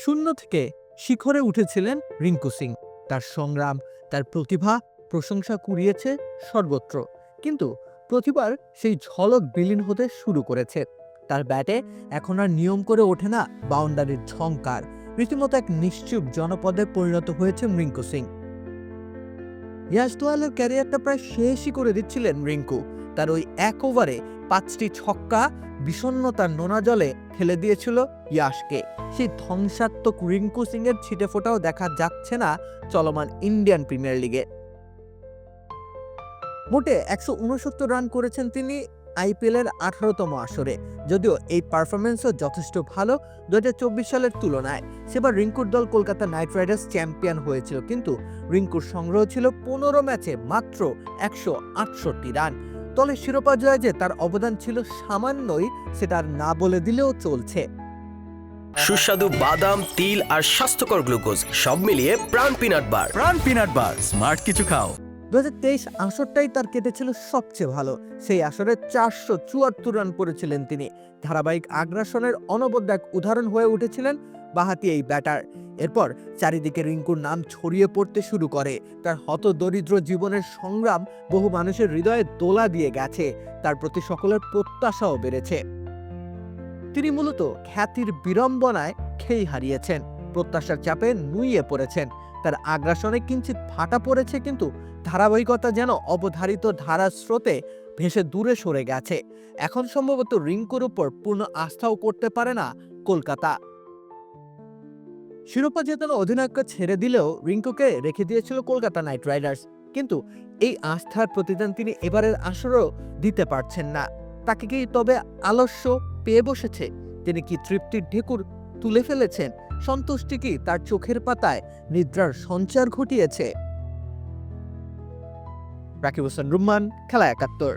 শূন্য থেকে শিখরে উঠেছিলেন রিঙ্কু সিং। তার সংগ্রাম, তার প্রতিভা প্রশংসা কুড়িয়েছে সর্বত্র। কিন্তু প্রতিবার সেই ঝলক বিলীন হতে শুরু করেছে। তার ব্যাটে এখন আর নিয়ম করে ওঠে না বাউন্ডারির ঝংকার। রীতিমতো এক নিশ্চুপ জনপদে পরিণত হয়েছে রিঙ্কু সিং। দোয়ালের ক্যারিয়ারটা প্রায় শেষই করে দিচ্ছিলেন রিঙ্কু। তার ওই এক ওভারে পাঁচটি ছক্কা, বিষণ্ণতার নোনা জলে ঠেলে দিয়েছিল ইয়াশকে। সেই ধ্বংসাত্মক রিঙ্কু সিং এর ছিটে ফোটাও দেখা যাচ্ছে না চলমান ইন্ডিয়ান প্রিমিয়ার লিগে। মোটে একশো উনসত্তর রান করেছেন তিনি আইপিএল এর আঠারোতম আসরে। যদিও এই পারফরমেন্সও যথেষ্ট ভালো দু হাজার চব্বিশ সালের তুলনায়। সেবার রিঙ্কুর দল কলকাতা নাইট রাইডার্স চ্যাম্পিয়ন হয়েছিল, কিন্তু রিঙ্কুর সংগ্রহ ছিল পনেরো ম্যাচে মাত্র একশো আটষট্টি রান। দলের শিরোপা জয়ে যে তার অবদান ছিল সামান্যই সেটা আর না বলে দিলেও চলছে। সুস্বাদু বাদাম তিল আর স্বাস্থ্যকর গ্লুকোজ সব মিলিয়ে প্রাণ পিনাট বার। প্রাণ পিনাট বার স্মার্ট কিছু খাও। দু হাজার তেইশ আসরটাই তার কেটেছিল সবচেয়ে ভালো। সেই আসরে চারশো চুয়াত্তর রান করেছিলেন তিনি। ধারাবাহিক আগ্রাসনের অনবদ্য এক উদাহরণ হয়ে উঠেছিলেন বাহাতি এই ব্যাটার। এরপর চারিদিকে রিঙ্কুর নাম ছড়িয়ে পড়তে শুরু করে। তার হত দরিদ্র জীবনের সংগ্রাম বহু মানুষের হৃদয়ে দোলা দিয়ে গেছে। তার প্রতি সকলের প্রত্যাশাও বেড়েছে। তিনি মূলত খ্যাতির বিড়ম্বনায় খেই হারিয়েছেন, প্রত্যাশার চাপে নুইয়ে পড়েছেন। তার আগ্রাসনে কিঞ্চিত ফাটা পড়েছে কিন্তু ধারাবাহিকতা যেন অবধারিত ধারার স্রোতে ভেসে দূরে সরে গেছে। এখন সম্ভবত রিঙ্কুর উপর পূর্ণ আস্থাও করতে পারে না কলকাতা। শিরোপা জেতানো অধিনায়ককে ছেড়ে দিলেও রিঙ্কুকে রেখে দিয়েছিল কলকাতা নাইট রাইডার্স। কিন্তু এই আস্থার প্রতিদান তিনি এবারের আসরও দিতে পারছেন না। তাকে কি তবে আলস্য পেয়ে বসেছে? তিনি কি তৃপ্তির ঢেকুর তুলে ফেলেছেন? সন্তুষ্টি কি তার চোখের পাতায় নিদ্রার সঞ্চার ঘটিয়েছে? রাকিব হোসেন, রুম্মান, খেলা একাত্তর।